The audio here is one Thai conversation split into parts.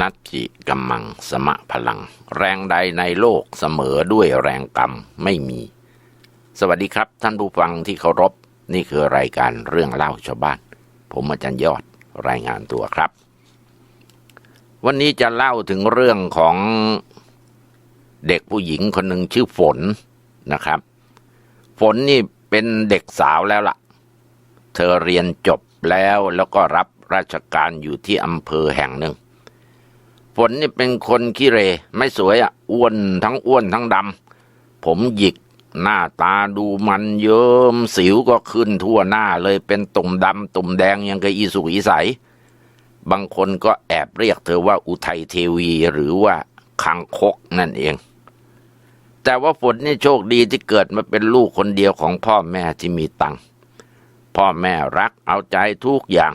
นัตจิกัมมังสมะพลัง แรงใดในโลกเสมอด้วยแรงกรรมไม่มี สวัสดีครับท่านผู้ฟังที่เคารพ นี่คือรายการเรื่องเล่าชาวบ้าน ผมอาจารย์ยอดรายงานตัวครับ วันนี้จะเล่าถึงเรื่องของเด็กผู้หญิงคนหนึ่งชื่อฝนนะครับ ฝนนี่เป็นเด็กสาวแล้วล่ะ เธอเรียนจบแล้วแล้วก็รับราชการอยู่ที่อำเภอแห่งหนึ่ง ฝนนี่เป็นคนขี้เร ไม่สวยอะ อ้วนทั้งอ้วนทั้งดำผมหยิกหน้าตาดูมันเยิ้มสิวก็ขึ้นทั่วหน้าเลยเป็นตุ่มดำตุ่มแดงยังกับอีสุกอีใส บางคนก็แอบเรียกเธอว่าอุทัยเทวีหรือว่าคังคกนั่นเอง แต่ว่าฝนนี่โชคดีที่เกิดมาเป็นลูกคนเดียวของพ่อแม่ที่มีตังค์พ่อแม่รักเอาใจทุกอย่าง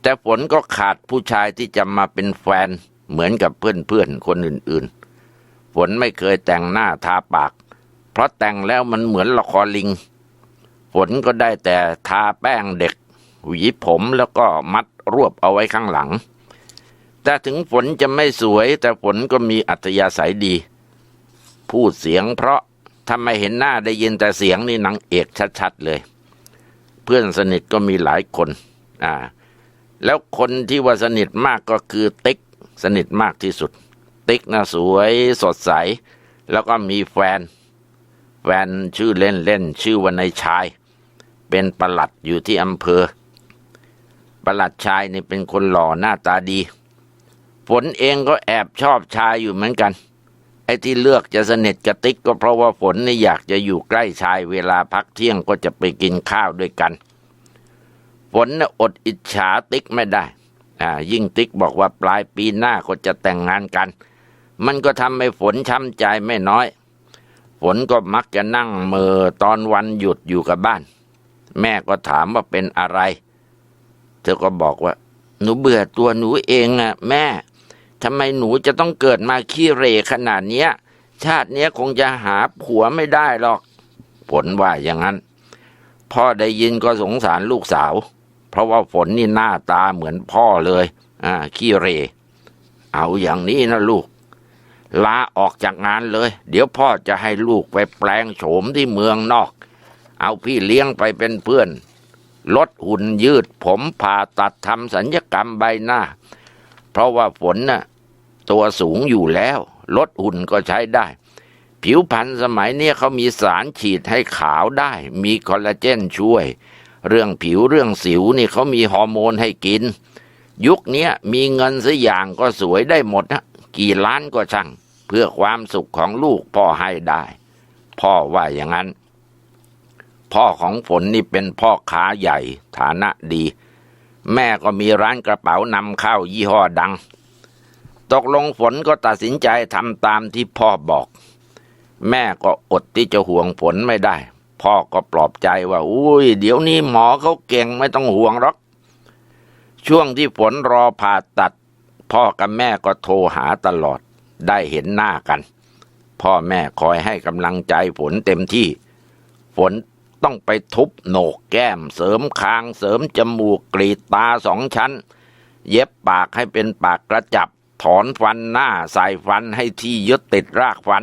แต่ฝนก็ขาดผู้ชายที่จะมาเป็นแฟน เหมือนกับเพื่อนๆคนอื่นๆ ฝนไม่เคยแต่งหน้าทาปาก เพราะแต่งแล้วมันเหมือนละครลิง ฝนก็ได้แต่ทาแป้งเด็ก หวีผมแล้วก็มัดรวบเอาไว้ข้างหลัง แต่ถึงฝนจะไม่สวย แต่ฝนก็มีอัธยาศัยดี พูดเสียงเพราะถ้าไมเห็นหน้าได้ยินแต่เสียงนี่นางเอกชัดๆเลย เพื่อนสนิทก็มีหลายคน อ่า แล้วคนที่ว่าสนิทมากก็คือติ๊ก สนิทมากที่สุด ติ๊กนะสวยสดใส แล้วก็มีแฟน แฟนชื่อเล่นเล่นชื่อว่านายชาย เป็นประหลัดอยู่ที่อำเภอ ประหลัดชายนี่เป็นคนหล่อหน้าตาดี ฝนเองก็แอบชอบชายอยู่เหมือนกัน ไอ้ที่เลือกจะสนิทกับติ๊กก็เพราะว่าฝนนี่อยากจะอยู่ใกล้ชายเวลาพักเที่ยงก็จะไปกินข้าวด้วยกัน ฝนน่ะอดอิจฉาติ๊กไม่ได้ อ่ายิ่งติ๊กบอกว่าปลายปีหน้าก็จะแต่งงานกัน มันก็ทำให้ฝนช้ำใจไม่น้อย ฝนก็มักจะนั่งเมอตอนวันหยุดอยู่กับบ้าน แม่ก็ถามว่าเป็นอะไร เธอก็บอกว่า หนูเบื่อตัวหนูเองอะแม่ทำไมหนูจะต้องเกิดมาขี้เรขนาดเนี้ย ชาติเนี้ยคงจะหาผัวไม่ได้หรอกฝนว่าอย่างนั้น พ่อได้ยินก็สงสารลูกสาว เพราะว่าฝนนี่หน้าตาเหมือนพ่อเลย อ่า ขี้เร เอาอย่างนี้นะลูก ลาออกจากงานเลย เดี๋ยวพ่อจะให้ลูกไปแปลงโฉมที่เมืองนอก เอาพี่เลี้ยงไปเป็นเพื่อน ลดหุ่นยืดผมผ่าตัดทำสัญญกรรมใบหน้า เพราะว่าฝนน่ะตัวสูงอยู่แล้ว ลดหุ่นก็ใช้ได้ ผิวพรรณสมัยเนี้ยเขามีสารฉีดให้ขาวได้ มีคอลลาเจนช่วย เรื่องผิวเรื่องสิวนี่เขามีฮอร์โมนให้กิน ยุคนี้มีเงินสักอย่างก็สวยได้หมดนะกี่ล้านก็ช่าง เพื่อความสุขของลูกพ่อให้ได้ พ่อว่าอย่างนั้น พ่อของฝนนี่เป็นพ่อค้าใหญ่ฐานะดี แม่ก็มีร้านกระเป๋านำเข้ายี่ห้อดัง ตกลงฝนก็ตัดสินใจทำตามที่พ่อบอก แม่ก็อดที่จะห่วงฝนไม่ได้ พ่อก็ปลอบใจว่า อุ้ย เดี๋ยวนี้หมอเขาเก่งไม่ต้องห่วงหรอก ช่วงที่ฝนรอผ่าตัด พ่อกับแม่ก็โทรหาตลอดได้เห็นหน้ากัน พ่อแม่คอยให้กำลังใจฝนเต็มที่ ฝนต้องไปทุบโหนกแก้ม เสริมคาง เสริมจมูกกรีดตาสองชั้น เย็บปากให้เป็นปากกระจับ ถอนฟันหน้าใส่ฟันให้ที่ยึดติดรากฟัน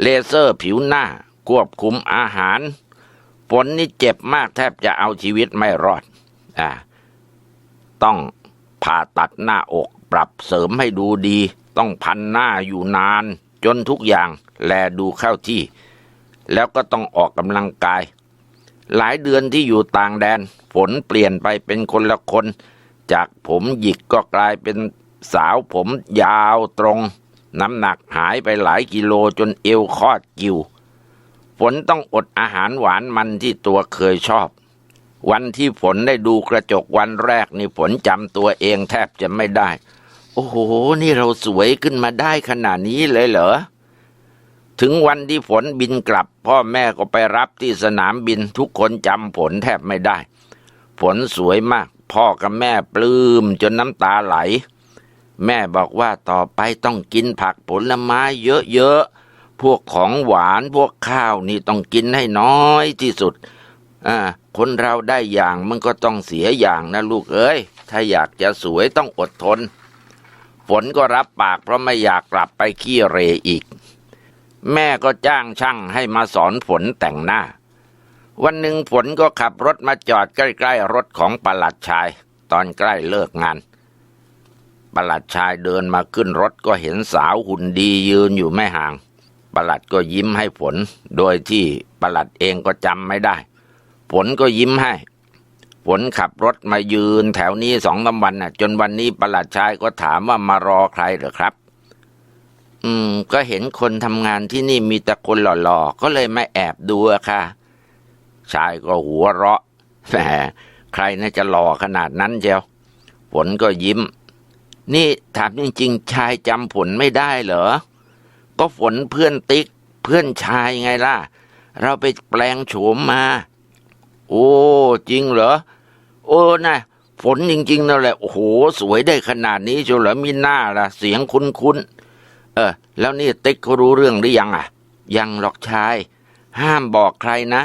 เลเซอร์ผิวหน้า ควบคุมอาหาร ฝนนี่เจ็บมากแทบจะเอาชีวิตไม่รอดอ่าต้องผ่าตัดหน้าอกปรับเสริมให้ดูดี ต้องพันหน้าอยู่นาน จนทุกอย่างแลดูเข้าที่ แล้วก็ต้องออกกำลังกาย หลายเดือนที่อยู่ต่างแดน ฝนเปลี่ยนไปเป็นคนละคน จากผมหยิกก็กลายเป็นสาวผมยาวตรง น้ำหนักหายไปหลายกิโลจนเอวคอดกิว ฝนต้องอดอาหารหวานมันที่ตัวเคยชอบ วันที่ฝนได้ดูกระจกวันแรกนี่ฝนจำตัวเองแทบจะไม่ได้ โอ้โห นี่เราสวยขึ้นมาได้ขนาดนี้เลยเหรอ ถึงวันที่ฝนบินกลับ พ่อแม่ก็ไปรับที่สนามบินทุกคนจำฝนแทบไม่ได้ ฝนสวยมาก พ่อกับแม่ปลื้มจนน้ำตาไหล แม่บอกว่าต่อไปต้องกินผักผลไม้เยอะๆ พวกของหวานพวกข้าวนี่ต้องกินให้น้อยที่สุด อ่า คนเราได้อย่างมันก็ต้องเสียอย่างนะลูกเอ้ย ถ้าอยากจะสวยต้องอดทน ฝนก็รับปากเพราะไม่อยากกลับไปขี้เรอีก แม่ก็จ้างช่างให้มาสอนฝนแต่งหน้า วันหนึ่งฝนก็ขับรถมาจอดใกล้ๆรถของประหลัดชาย ตอนใกล้เลิกงานประหลัดชายเดินมาขึ้นรถก็เห็นสาวหุ่นดียืนอยู่ไม่ห่าง ประหลัดก็ยิ้มให้ฝน โดยที่ประหลัดเองก็จำไม่ได้ ฝนก็ยิ้มให้ ฝนขับรถมายืนแถวนี้สองสาวันน่ะ จนวันนี้ประหลัดชายก็ถามว่ามารอใครเหรอครับ อืม ก็เห็นคนทำงานที่นี่มีแต่คนหล่อๆ ก็เลยมาแอบดูอะค่ะ ชายก็หัวเราะแหมใครน่าจะหล่อขนาดนั้นเจียวฝนก็ยิ้ม นี่ถามจริงๆ ชายจำฝนไม่ได้เหรอ ก็ฝนเพื่อนติ๊ก เพื่อนชายไงล่ะ เราไปแปลงโฉมมา โอ้จริงเหรอ โอ้นะฝนจริงๆนั่นแหละ โอ้โห สวยได้ขนาดนี้เชียวเหรอมีหน้าล่ะ เสียงคุ้นๆเออ แล้วนี่ติ๊กเขารู้เรื่องหรือยังอะ ยังหรอกชาย ห้ามบอกใครนะ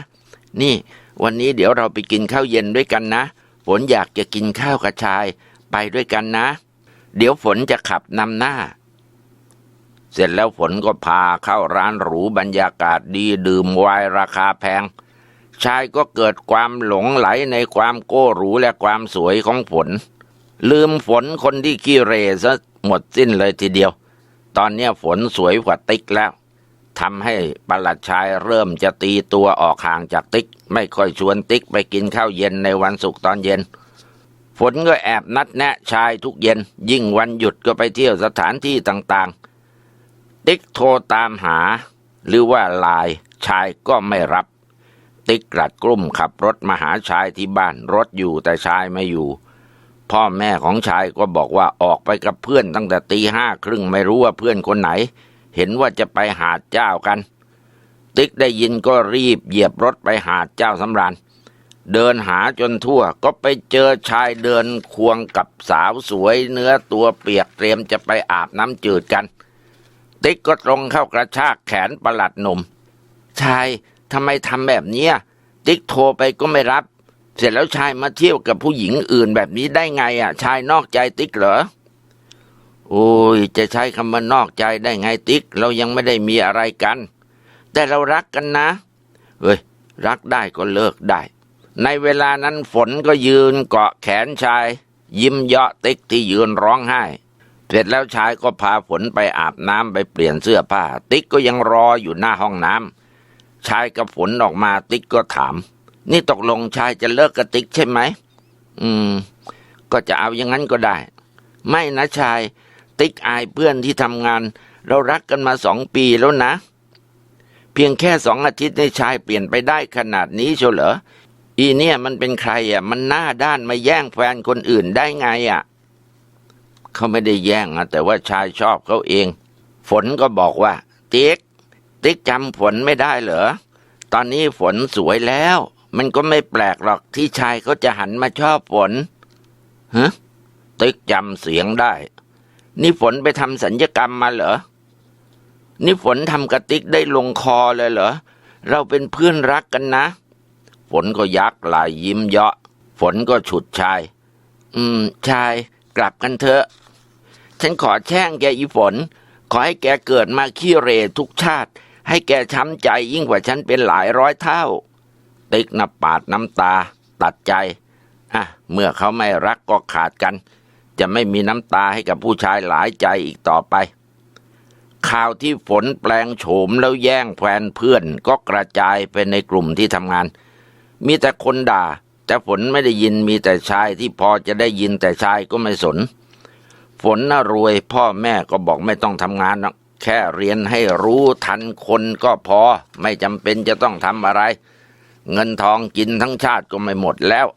นี่ วันนี้เดี๋ยวเราไปกินข้าวเย็นด้วยกันนะฝนอยากจะกินข้าวกับชาย ไปด้วยกันนะ เดี๋ยวฝนจะขับนำหน้า เสร็จแล้วฝนก็พาเข้าร้านหรูบรรยากาศดีดื่มไวน์ราคาแพง ชายก็เกิดความหลงไหลในความโก้หรูและความสวยของฝน ลืมฝนคนที่ขี้เรซะหมดสิ้นเลยทีเดียว ตอนนี้ฝนสวยกว่าติ๊กแล้วทำให้ประหลัดชายเริ่มจะตีตัวออกห่างจากติ๊ก ไม่ค่อยชวนติ๊กไปกินข้าวเย็นในวันศุกร์ตอนเย็น ฝนก็แอบนัดแนะชายทุกเย็น ยิ่งวันหยุดก็ไปเที่ยวสถานที่ต่างๆ ติ๊กโทรตามหา หรือว่าไลน์ชายก็ไม่รับ ติ๊กกลัดกลุ่มขับรถมาหาชายที่บ้านรถอยู่แต่ชายไม่อยู่ พ่อแม่ของชายก็บอกว่าออกไปกับเพื่อนตั้งแต่ตีห้าครึ่งไม่รู้ว่าเพื่อนคนไหน เห็นว่าจะไปหาดเจ้ากัน ติ๊กได้ยินก็รีบเหยียบรถไปหาดเจ้าสำราญเดินหาจนทั่วก็ไปเจอชายเดินควงกับสาวสวยเนื้อตัวเปียกเตรียมจะไปอาบน้ำจืดกัน ติ๊กก็ตรงเข้ากระชากแขนประหลัดหนุ่มชายทำไมทำแบบเนี้ยติ๊กโทรไปก็ไม่รับ เสร็จแล้วชายมาเที่ยวกับผู้หญิงอื่นแบบนี้ได้ไงอะ ชายนอกใจติ๊กเหรอ โอ้ย จะใช้คำว่านอกใจได้ไงติ๊ก เรายังไม่ได้มีอะไรกัน แต่เรารักกันนะ เฮ้ย รักได้ก็เลิกได้ ในเวลานั้นฝนก็ยืนเกาะแขนชาย ยิ้มเยาะติ๊กที่ยืนร้องไห้ เสร็จแล้วชายก็พาฝนไปอาบน้ำไปเปลี่ยนเสื้อผ้า ติ๊กก็ยังรออยู่หน้าห้องน้ำชายกับฝนออกมาติ๊กก็ถาม นี่ตกลงชายจะเลิกกับติ๊กใช่ไหมอืม ก็จะเอาอย่างนั้นก็ได้ ไม่นะชาย ติ๊กอายเพื่อนที่ทำงาน เรารักกันมาสองปีแล้วนะ เพียงแค่สองอาทิตย์ในชายเปลี่ยนไปได้ขนาดนี้เชียวเหรออีเนี่ยมันเป็นใครอะ มันหน้าด้านมาแย่งแฟนคนอื่นได้ไงอะ เขาไม่ได้แย่งอะแต่ว่าชายชอบเขาเอง ฝนก็บอกว่าติ๊กติ๊กจำฝนไม่ได้เหรอ ตอนนี้ฝนสวยแล้ว มันก็ไม่แปลกหรอกที่ชายเขาจะหันมาชอบฝนฮะติ๊กจำเสียงได้ นี่ฝนไปทำสัญญกรรมมาเหรอ นี่ฝนทำกระติกได้ลงคอเลยเหรอ เราเป็นเพื่อนรักกันนะ ฝนก็ยักไหลายยิ้มเยาะ ฝนก็ฉุดชาย อืม ชายกลับกันเถอะ ฉันขอแช่งแกอีฝน ขอให้แกเกิดมาขี้เรทุกชาติ ให้แกช้ำใจยิ่งกว่าฉันเป็นหลายร้อยเท่า ติ๊กนับปาดน้ำตา ตัดใจอะเมื่อเขาไม่รักก็ขาดกัน จะไม่มีน้ำตาให้กับผู้ชายหลายใจอีกต่อไป ข่าวที่ฝนแปลงโฉมแล้วแย่งแฟนเพื่อนก็กระจายไปในกลุ่มที่ทำงาน มีแต่คนด่าแต่ฝนไม่ได้ยินมีแต่ชายที่พอจะได้ยินแต่ชายก็ไม่สน ฝนน่ารวยพ่อแม่ก็บอกไม่ต้องทำงานหรอกแค่เรียนให้รู้ทันคนก็พอ ไม่จำเป็นจะต้องทำอะไร เงินทองกินทั้งชาติก็ไม่หมดแล้ว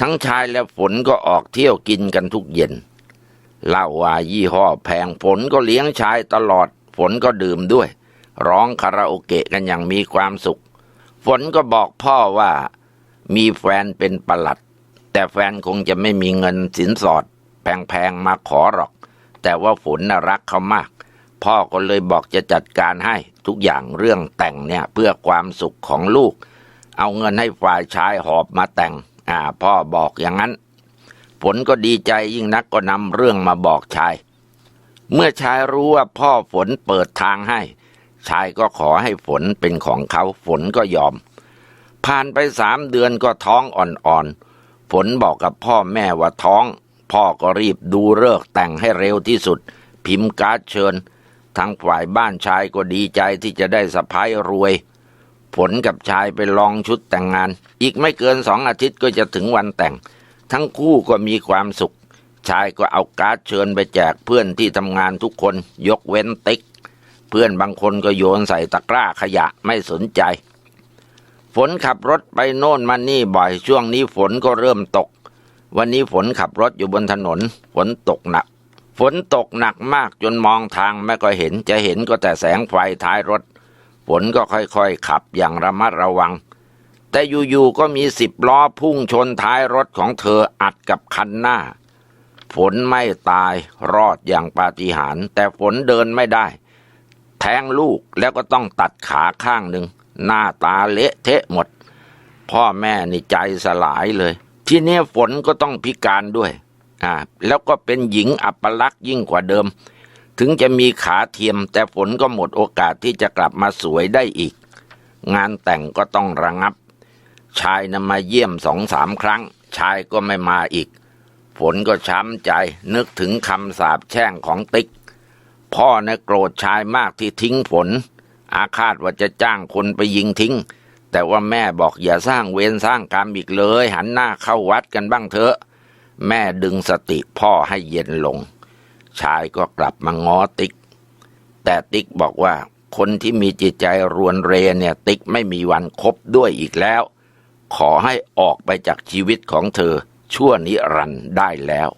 ทั้งชายและฝนก็ออกเที่ยวกินกันทุกเย็นเหล้าว่ายี่ห้อแพงฝนก็เลี้ยงชายตลอด ฝนก็ดื่มด้วย ร้องคาราโอเกะกันอย่างมีความสุข ฝนก็บอกพ่อว่ามีแฟนเป็นประหลัด แต่แฟนคงจะไม่มีเงินสินสอด แพงๆมาขอหรอก แต่ว่าฝนน่ะรักเขามาก พ่อก็เลยบอกจะจัดการให้ทุกอย่างเรื่องแต่งเนี่ยเพื่อความสุขของลูก เอาเงินให้ฝ่ายชายหอบมาแต่ง อ่า พ่อบอกอย่างนั้น ฝนก็ดีใจยิ่งนักก็นำเรื่องมาบอกชาย เมื่อชายรู้ว่าพ่อฝนเปิดทางให้ ชายก็ขอให้ฝนเป็นของเขาฝนก็ยอม ผ่านไปสามเดือนก็ท้องอ่อนๆ ฝนบอกกับพ่อแม่ว่าท้อง พ่อก็รีบดูเลิกแต่งให้เร็วที่สุด พิมพ์การ์ดเชิญทางฝ่ายบ้านชายก็ดีใจที่จะได้สะพ้ายรวยฝนกับชายไปลองชุดแต่งงาน อีกไม่เกินสองอาทิตย์ก็จะถึงวันแต่ง ทั้งคู่ก็มีความสุข ชายก็เอาการ์ดเชิญไปแจกเพื่อนที่ทำงานทุกคนยกเว้นติ๊ก เพื่อนบางคนก็โยนใส่ตะกร้าขยะไม่สนใจฝนขับรถไปโน่นมานี่บ่อยช่วงนี้ฝนก็เริ่มตก วันนี้ฝนขับรถอยู่บนถนน ฝนตกหนัก ฝนตกหนักมากจนมองทางไม่ก็เห็น จะเห็นก็แต่แสงไฟท้ายรถ ฝนก็ค่อยๆ ขับอย่างระมัดระวัง แต่อยู่ๆก็มีสิบล้อพุ่งชนท้ายรถของเธออัดกับคันหน้า ฝนไม่ตายรอดอย่างปาฏิหาริย์แต่ฝนเดินไม่ได้ แทงลูกแล้วก็ต้องตัดขาข้างหนึ่งหน้าตาเละเทะหมด พ่อแม่นี่ใจสลายเลย ทีนี้ฝนก็ต้องพิการด้วยอ่าแล้วก็เป็นหญิงอัปลักษณ์ยิ่งกว่าเดิม ถึงจะมีขาเทียม แต่ฝนก็หมดโอกาสที่จะกลับมาสวยได้อีก งานแต่งก็ต้องระงับ ชายนำมาเยี่ยมสองสามครั้ง ชายก็ไม่มาอีก ฝนก็ช้ำใจนึกถึงคำสาปแช่งของติ๊ก พ่อเนี่ยโกรธชายมากที่ทิ้งฝน อาฆาตว่าจะจ้างคนไปยิงทิ้ง แต่ว่าแม่บอกอย่าสร้างเวรสร้างกรรมอีกเลย หันหน้าเข้าวัดกันบ้างเถอะ แม่ดึงสติพ่อให้เย็นลง ชายก็กลับมาง้อติ๊ก แต่ติ๊กบอกว่าคนที่มีจิตใจรวนเรเนี่ย ติ๊กไม่มีวันคบด้วยอีกแล้ว ขอให้ออกไปจากชีวิตของเธอชั่วนิรันดร์ได้แล้ว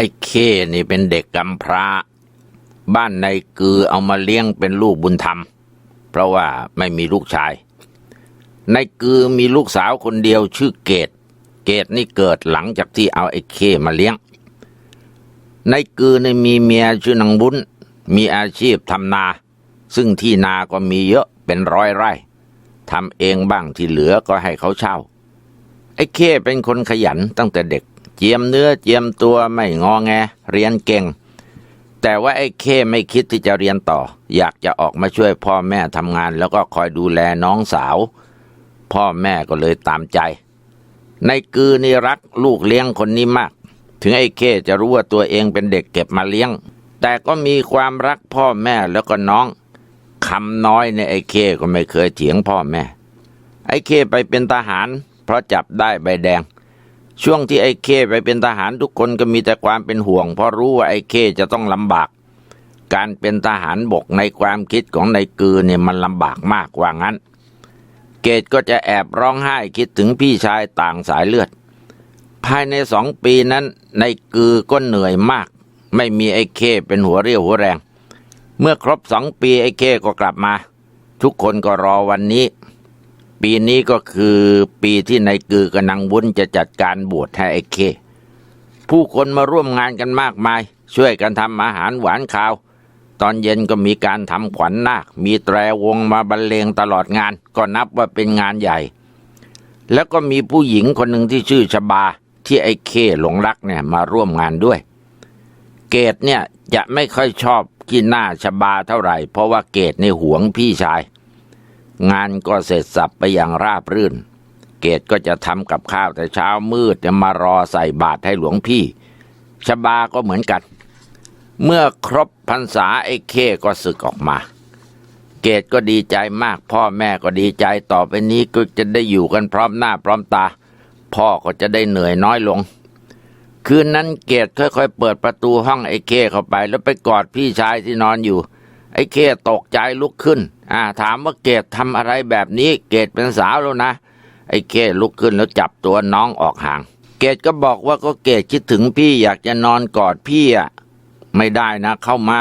ไอ้เคนี่เป็นเด็กกำพร้า บ้านในกือเอามาเลี้ยงเป็นลูกบุญธรรม เพราะว่าไม่มีลูกชาย ในกือมีลูกสาวคนเดียวชื่อเกต เกตนี่เกิดหลังจากที่เอาไอ้เคมาเลี้ยง ในกือนี่มีเมียชื่อนางบุญมีอาชีพทำนา ซึ่งที่นาก็มีเยอะเป็นร้อยไร่ทำเองบ้างที่เหลือก็ให้เขาเช่า ไอ้เคเป็นคนขยันตั้งแต่เด็ก เจียมเนื้อเจียมตัวไม่งอแง เรียนเก่ง แต่ว่าไอ้เคไม่คิดที่จะเรียนต่อ อยากจะออกมาช่วยพ่อแม่ทำงาน แล้วก็คอยดูแลน้องสาว พ่อแม่ก็เลยตามใจ ในกือนี่รักลูกเลี้ยงคนนี้มาก ถึงไอ้เคจะรู้ว่าตัวเองเป็นเด็กเก็บมาเลี้ยง แต่ก็มีความรักพ่อแม่แล้วก็น้องคำน้อยเนี่ยไอ้เคก็ไม่เคยเถียงพ่อแม่ ไอ้เคไปเป็นทหาร เพราะจับได้ใบแดง ช่วงที่ไอ้เคไปเป็นทหารทุกคนก็มีแต่ความเป็นห่วง เพราะรู้ว่าไอ้เคจะต้องลำบาก การเป็นทหารบกในความคิดของนายกือเนี่ยมันลำบากมากว่างั้น เกตก็จะแอบร้องไห้คิดถึงพี่ชายต่างสายเลือด ภายในสองปีนั้นนายกือก็เหนื่อยมาก ไม่มีไอ้เคเป็นหัวเรี่ยวหัวแรง เมื่อครบสองปีไอ้เคก็กลับมา ทุกคนก็รอวันนี้ ปีนี้ก็คือปีที่นายกือกับนางวุ้นจะจัดการบวชให้ไอ้เค ผู้คนมาร่วมงานกันมากมาย ช่วยกันทำอาหารหวานข้าว ตอนเย็นก็มีการทำขวัญนาค มีแตรวงมาบรรเลงตลอดงาน ก็นับว่าเป็นงานใหญ่ แล้วก็มีผู้หญิงคนหนึ่งที่ชื่อชบา ที่ไอ้เคหลงรักเนี่ยมาร่วมงานด้วย เกตเนี่ยจะไม่ค่อยชอบกินหน้าชบาเท่าไหร่ เพราะว่าเกตในห่วงพี่ชาย งานก็เสร็จสับไปอย่างราบรื่น เกตก็จะทำกับข้าวแต่เช้ามืดจะมารอใส่บาตรให้หลวงพี่ชบาก็เหมือนกัน เมื่อครบพรรษาไอ้เคก็สึกออกมา เกตก็ดีใจมาก พ่อแม่ก็ดีใจต่อไปนี้ก็จะได้อยู่กันพร้อมหน้าพร้อมตา พ่อก็จะได้เหนื่อยน้อยลง คืนนั้นเกตค่อยๆเปิดประตูห้องไอ้เคเข้าไป แล้วไปกอดพี่ชายที่นอนอยู่ ไอ้เคตกใจลุกขึ้น อ่าถามว่าเกตทำอะไรแบบนี้เกตเป็นสาวแล้วนะ ไอ้เคลุกขึ้นแล้วจับตัวน้องออกห่าง เกตก็บอกว่าก็เกตคิดถึงพี่อยากจะนอนกอดพี่อะไม่ได้นะ เข้ามา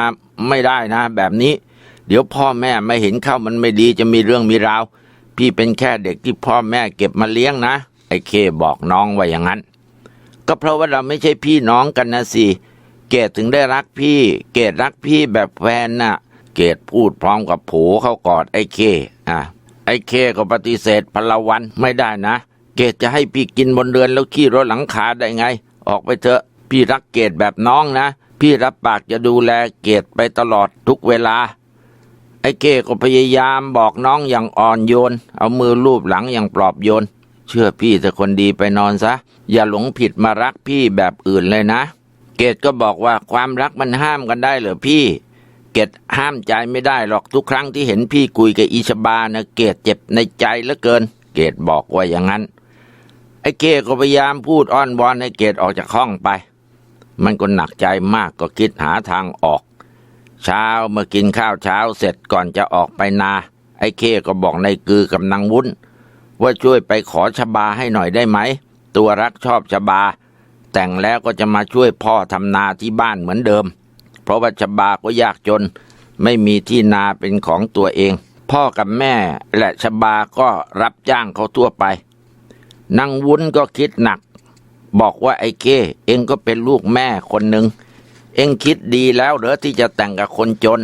ไม่ได้นะ แบบนี้ เดี๋ยวพ่อแม่ไม่เห็นเข้ามันไม่ดีจะมีเรื่องมีราวพี่เป็นแค่เด็กที่พ่อแม่เก็บมาเลี้ยงนะ ไอ้เคบอกน้องว่าอย่างนั้น ก็เพราะว่าเราไม่ใช่พี่น้องกันนะสิเกดถึงได้รักพี่ เกดรักพี่แบบแฟนน่ะ เกดพูดพร้อมกับผูเข้ากอดไอ้เคอะไอ้เคก็ปฏิเสธพลวันไม่ได้นะ เกดจะให้พี่กินบนเรือนแล้วขี่รถหลังคาได้ไง ออกไปเถอะพี่รักเกดแบบน้องนะ พี่รับปากจะดูแลเกดไปตลอดทุกเวลา ไอ้เก้ก็พยายามบอกน้องอย่างอ่อนโยน เอามือลูบหลังอย่างปลอบโยน เชื่อพี่แต่คนดีไปนอนซะ อย่าหลงผิดมารักพี่แบบอื่นเลยนะ เกดก็บอกว่าความรักมันห้ามกันได้เหรอพี่ เกดห้ามใจไม่ได้หรอกทุกครั้งที่เห็นพี่คุยกับอิชบานะเกดเจ็บในใจเหลือเกิน เกดบอกว่าอย่างนั้น ไอ้เก้ก็พยายามพูดอ้อนวอนให้เกดออกจากห้องไป มันก็หนักใจมากก็คิดหาทางออก เช้าเมื่อกินข้าวเช้าเสร็จก่อนจะออกไปนา ไอ้เคก็บอกในกือกับนางวุ้น ว่าช่วยไปขอชบาให้หน่อยได้ไหม ตัวรักชอบชบา แต่งแล้วก็จะมาช่วยพ่อทำนาที่บ้านเหมือนเดิม ราะว่าชบาก็ยากจน ไม่มีที่นาเป็นของตัวเอง พ่อกับแม่และชบาก็รับจ้างเขาทั่วไปนางวุ้นก็คิดหนัก บอกว่าไอ้เก้ เองก็เป็นลูกแม่คนหนึ่งเองคิดดีแล้วเหรอที่จะแต่งกับคนจน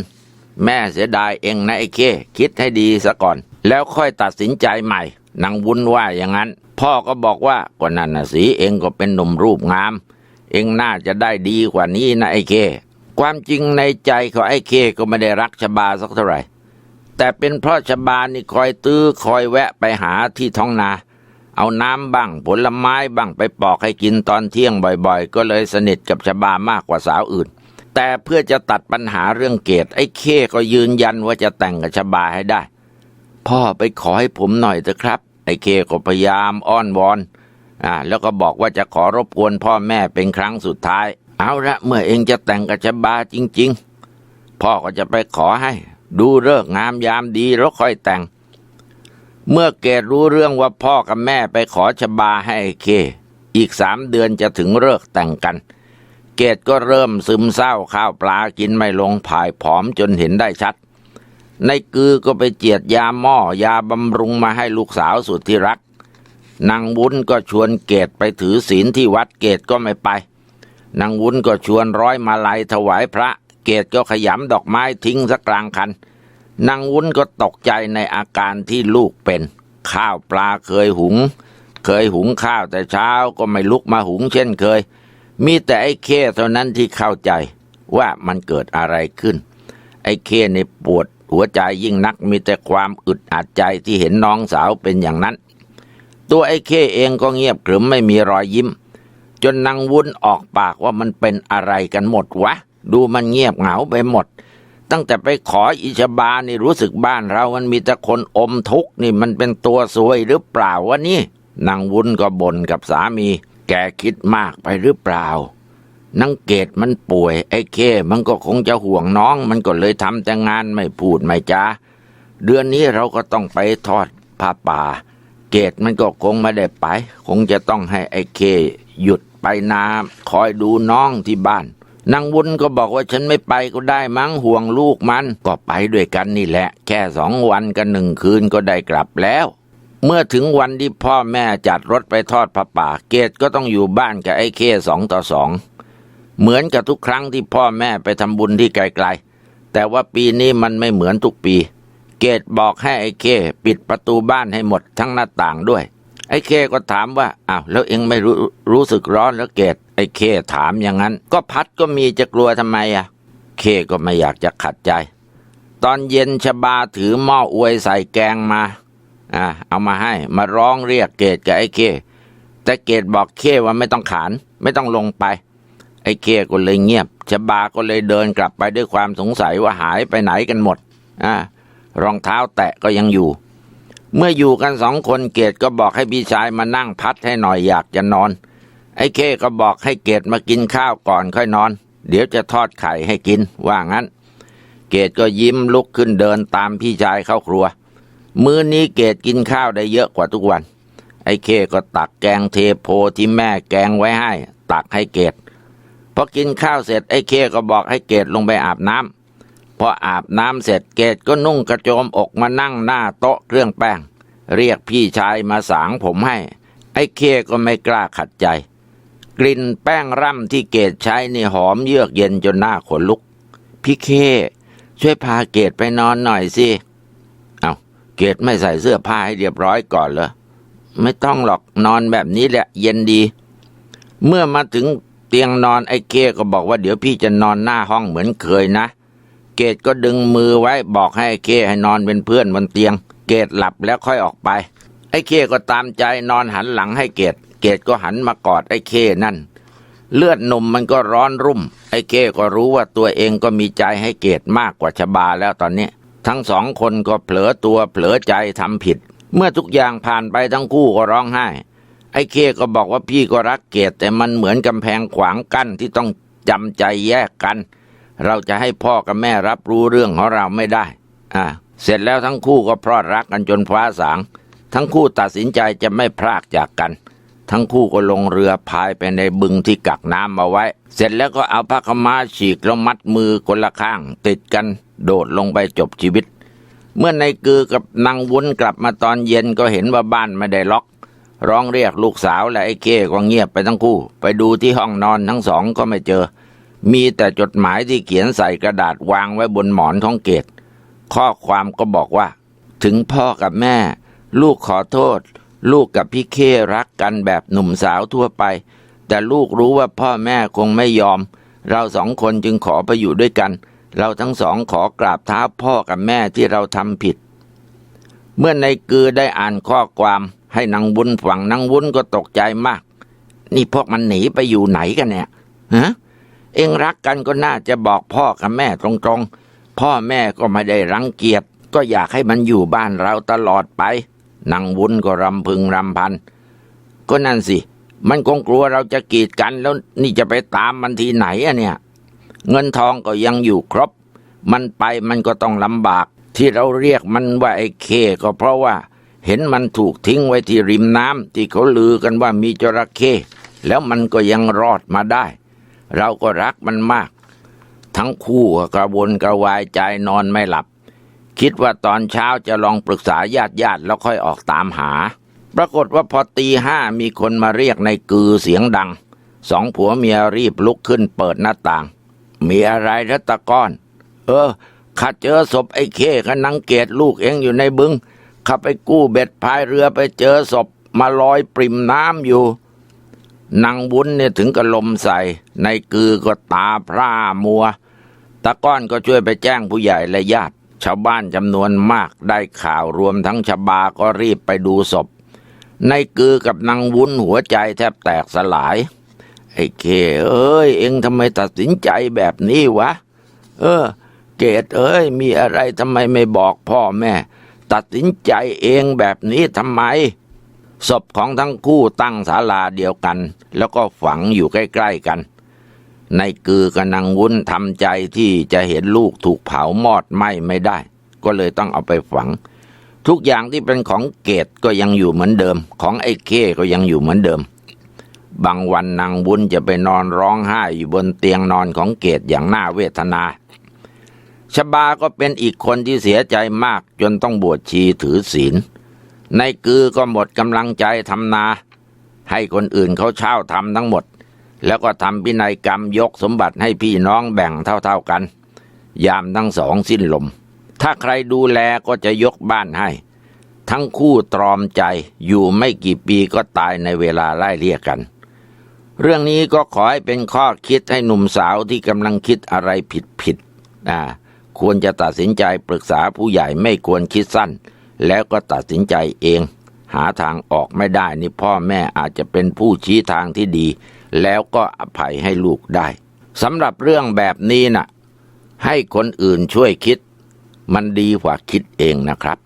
แม่เสียดายเองนะไอ้เก้ คิดให้ดีซะก่อน แล้วค่อยตัดสินใจใหม่นางวุ้นว่าอย่างนั้น พ่อก็บอกว่าก็นั่นนะสิเองก็เป็นหนุ่มรูปงาม เองน่าจะได้ดีกว่านี้นะไอ้เก้ ความจริงในใจของไอ้เก้ก็ไม่ได้รักชบาสักเท่าไหร่ แต่เป็นเพราะชบานี่คอยตื้อคอยแวะไปหาที่ท้องนา เอาน้ำบ้างผลไม้บ้างไปปอกให้กินตอนเที่ยงบ่อยๆ ก็เลยสนิทกับชบามากกว่าสาวอื่น แต่เพื่อจะตัดปัญหาเรื่องเกตไอ้เคก็ยืนยันว่าจะแต่งกับชบาให้ได้ พ่อไปขอให้ผมหน่อยเถอะครับ ไอ้เคก็พยายามอ้อนวอนอ่าแล้วก็บอกว่าจะขอรบกวนพ่อแม่เป็นครั้งสุดท้าย เอาละเมื่อเองจะแต่งกับชบาจริง ๆ พ่อก็จะไปขอให้ ดูเลิกงามยามดีแล้วค่อยแต่ง เมื่อเกดรู้เรื่องว่าพ่อกับแม่ไปขอชบาให้เค อีกสามเดือนจะถึงเลิกแต่งกัน เกดก็เริ่มซึมเศร้าข้าวปลากินไม่ลงผายผอมจนเห็นได้ชัด ในกือก็ไปเจียดยาหม้อยาบำรุงมาให้ลูกสาวสุดที่รักนางวุ้นก็ชวนเกดไปถือศีลที่วัดเกดก็ไม่ไป นางวุ้นก็ชวนร้อยมาลัยถวายพระ เกดก็ขยำดอกไม้ทิ้งสักกลางคันนางวุ้นก็ตกใจในอาการที่ลูกเป็น ข้าวปลาเคยหุง เคยหุงข้าวแต่เช้าก็ไม่ลุกมาหุงเช่นเคย มีแต่ไอ้เคเท่านั้นที่เข้าใจว่ามันเกิดอะไรขึ้น ไอ้เคในปวดหัวใจยิ่งนักมีแต่ความอึดอัดใจที่เห็นน้องสาวเป็นอย่างนั้น ตัวไอ้เคเองก็เงียบขรึมไม่มีรอยยิ้ม จนนางวุ้นออกปากว่ามันเป็นอะไรกันหมดวะ ดูมันเงียบเหงาไปหมด ตั้งแต่ไปขออิชบานี่รู้สึกบ้านเรามันมีแต่คนอมทุกข์นี่มันเป็นตัวสวยหรือเปล่าวะนี่นางวุ้นก็บ่นกับสามี แกคิดมากไปหรือเปล่านางเกดมันป่วย ไอ้เค มันก็คงจะห่วงน้อง มันก็เลยทำแต่งานไม่พูดไม่จาเดือนนี้เราก็ต้องไปทอดผ้าป่า เกดมันก็คงไม่ได้ไป คงจะต้องให้ไอ้เคหยุด ไปนาคอยดูน้องที่บ้านนางวุ้นก็บอกว่าฉันไม่ไปก็ได้มั้งห่วงลูกมันก็ไปด้วยกันนี่แหละ แค่สองวันกันหนึ่งคืนก็ได้กลับแล้ว เมื่อถึงวันที่พ่อแม่จัดรถไปทอดผ้าป่า เกดก็ต้องอยู่บ้านกับไอ้เคสองต่อสองเหมือนกับทุกครั้งที่พ่อแม่ไปทำบุญที่ไกลๆ แต่ว่าปีนี้มันไม่เหมือนทุกปี เกดบอกให้ไอ้เค ปิดประตูบ้านให้หมดทั้งหน้าต่างด้วย ไอ้เคก็ถามว่าอ้าวแล้วเองไม่รู้รู้สึกร้อนแล้วเกดไอ้เคถามอย่างนั้น ก็พัดก็มีจะกลัวทำไมอะ เคก็ไม่อยากจะขัดใจ ตอนเย็นชบาถือหม้ออวยใส่แกงมาอ่าเอามาให้ มาร้องเรียกเกดกับไอ้เค แต่เกดบอกเคว่าไม่ต้องขาน ไม่ต้องลงไป ไอ้เคก็เลยเงียบ ชบาก็เลยเดินกลับไปด้วยความสงสัยว่าหายไปไหนกันหมดอ่ารองเท้าแตะก็ยังอยู่ เมื่ออยู่กันสองคนเกดก็บอกให้พี่ชายมานั่งพัดให้หน่อยอยากจะนอน ไอ้เคก็บอกให้เกดมากินข้าวก่อนค่อยนอน เดี๋ยวจะทอดไข่ให้กินว่างั้น เกดก็ยิ้มลุกขึ้นเดินตามพี่ชายเข้าครัว มื้อนี้เกดกินข้าวได้เยอะกว่าทุกวัน ไอ้เคก็ตักแกงเทโพที่แม่แกงไว้ให้ ตักให้เกดพอกินข้าวเสร็จไอ้เคก็บอกให้เกดลงไปอาบน้ำ พออาบน้ำเสร็จเกดก็นุ่งกระโจมอกมานั่งหน้าโต๊ะเครื่องแป้ง เรียกพี่ชายมาสางผมให้ ไอ้เคก็ไม่กล้าขัดใจ กลิ่นแป้งร่ำที่เกดใช้นี่หอมเยือกเย็นจนหน้าขนลุก พี่เค ช่วยพาเกดไปนอนหน่อยสิ เอาเกดไม่ใส่เสื้อผ้าให้เรียบร้อยก่อนเหรอไม่ต้องหรอกนอนแบบนี้แหละ เย็นดี เมื่อมาถึงเตียงนอนไอ้เก้ก็บอกว่าเดี๋ยวพี่จะนอนหน้าห้องเหมือนเคยนะ เกดก็ดึงมือไว้บอกให้เก้ให้นอนเป็นเพื่อนบนเตียง เกดหลับแล้วค่อยออกไป ไอ้เก้ก็ตามใจนอนหันหลังให้เกดเกดก็หันมากอดไอ้เก้นั่น เลือดนมมันก็ร้อนรุ่ม ไอ้เก้ก็รู้ว่าตัวเองก็มีใจให้เกดมากกว่าชบาแล้วตอนนี้ ทั้งสองคนก็เผลอตัวเผลอใจทำผิด เมื่อทุกอย่างผ่านไปทั้งคู่ก็ร้องไห้ ไอ้เคก็บอกว่าพี่ก็รักเกดแต่มันเหมือนกำแพงขวางกั้นที่ต้องจำใจแยกกัน เราจะให้พ่อกับแม่รับรู้เรื่องของเราไม่ได้ อ่า เสร็จแล้วทั้งคู่ก็พรอดรักกันจนฟ้าสาง ทั้งคู่ตัดสินใจจะไม่พรากจากกัน ทั้งคู่ก็ลงเรือพายไปในบึงที่กักน้ำเอาไว้ เสร็จแล้วก็เอาผ้าขม้าฉีกแล้วมัดมือคนละข้าง ติดกัน โดดลงไปจบชีวิต เมื่อนายกือกับนางวุ้นกลับมาตอนเย็นก็เห็นว่าบ้านไม่ได้ล็อก ร้องเรียกลูกสาวและไอ้เก้ก็เงียบไปทั้งคู่ ไปดูที่ห้องนอนทั้งสองก็ไม่เจอ มีแต่จดหมายที่เขียนใส่กระดาษวางไว้บนหมอนของเกตข้อความก็บอกว่า ถึงพ่อกับแม่ ลูกขอโทษ ลูกกับพี่เครักกันแบบหนุ่มสาวทั่วไป แต่ลูกรู้ว่าพ่อแม่คงไม่ยอม เราสองคนจึงขอไปอยู่ด้วยกัน เราทั้งสองขอกราบเท้าพ่อกับแม่ที่เราทำผิด เมื่อในกือได้อ่านข้อความให้นางวุ้นฟังนางวุ้นก็ตกใจมาก นี่พวกมันหนีไปอยู่ไหนกันเนี่ยฮะ เองรักกันก็น่าจะบอกพ่อกับแม่ตรงๆ พ่อแม่ก็ไม่ได้รังเกียจ ก็อยากให้มันอยู่บ้านเราตลอดไป นางวุ้นก็รำพึงรำพัน ก็นั่นสิ มันคงกลัวเราจะกีดกันแล้วนี่จะไปตามมันทีไหนอะเนี่ย เงินทองก็ยังอยู่ครบ มันไปมันก็ต้องลำบาก ที่เราเรียกมันว่าไอ้เค ก็เพราะว่าเห็นมันถูกทิ้งไว้ที่ริมน้ำที่เขาลือกันว่ามีจระเข้แล้วมันก็ยังรอดมาได้ เราก็รักมันมาก ทั้งคู่กระวนกระวายใจนอนไม่หลับ คิดว่าตอนเช้าจะลองปรึกษาญาติญาติๆแล้วค่อยออกตามหา ปรากฏว่าพอตีห้ามีคนมาเรียกในกือเสียงดัง สองผัวเมียรีบลุกขึ้นเปิดหน้าต่าง มีอะไรรัตะก้อน เออข้าเจอศพไอ้เคกับนางเกตลูกเองอยู่ในบึงข้าไปกู้เบ็ดพายเรือไปเจอศพมาลอยปริมน้ำอยู่ นางวุ้นเนี่ยถึงกับลมใส่ ในกือก็ตาพร่ามัว ตะก้อนก็ช่วยไปแจ้งผู้ใหญ่และญาติ ชาวบ้านจำนวนมากได้ข่าวรวมทั้งชบาก็รีบไปดูศพ ในกือกับนางวุ้นหัวใจแทบแตกสลาย ไอ้เคเอ้ย เอ็งทำไมตัดสินใจแบบนี้วะ เออ เกดเอ้ย มีอะไรทำไมไม่บอกพ่อแม่ ตัดสินใจเองแบบนี้ทำไม ศพของทั้งคู่ตั้งศาลาเดียวกัน แล้วก็ฝังอยู่ใกล้ๆกัน ในกือกับนางวุ้นทำใจที่จะเห็นลูกถูกเผามอดไหม้ไม่ได้ ก็เลยต้องเอาไปฝัง ทุกอย่างที่เป็นของเกตก็ยังอยู่เหมือนเดิม ของไอ้เคก็ยังอยู่เหมือนเดิม บางวันนางบุญจะไปนอนร้องไห้อยู่บนเตียงนอนของเกตอย่างน่าเวทนาชบาก็เป็นอีกคนที่เสียใจมากจนต้องบวชชีถือศีล ในกือก็หมดกำลังใจทำนา ให้คนอื่นเขาเช่าทำทั้งหมด แล้วก็ทำพินัยกรรมยกสมบัติให้พี่น้องแบ่งเท่าๆกัน ยามทั้งสองสิ้นลม ถ้าใครดูแลก็จะยกบ้านให้ ทั้งคู่ตรอมใจอยู่ไม่กี่ปีก็ตายในเวลาไล่เรียกกัน เรื่องนี้ก็ขอให้เป็นข้อคิดให้หนุ่มสาวที่กำลังคิดอะไรผิดๆอ่าควรจะตัดสินใจปรึกษาผู้ใหญ่ไม่ควรคิดสั้น แล้วก็ตัดสินใจเอง หาทางออกไม่ได้นี่พ่อแม่อาจจะเป็นผู้ชี้ทางที่ดี แล้วก็อภัยให้ลูกได้สำหรับเรื่องแบบนี้น่ะ ให้คนอื่นช่วยคิด มันดีกว่าคิดเองนะครับ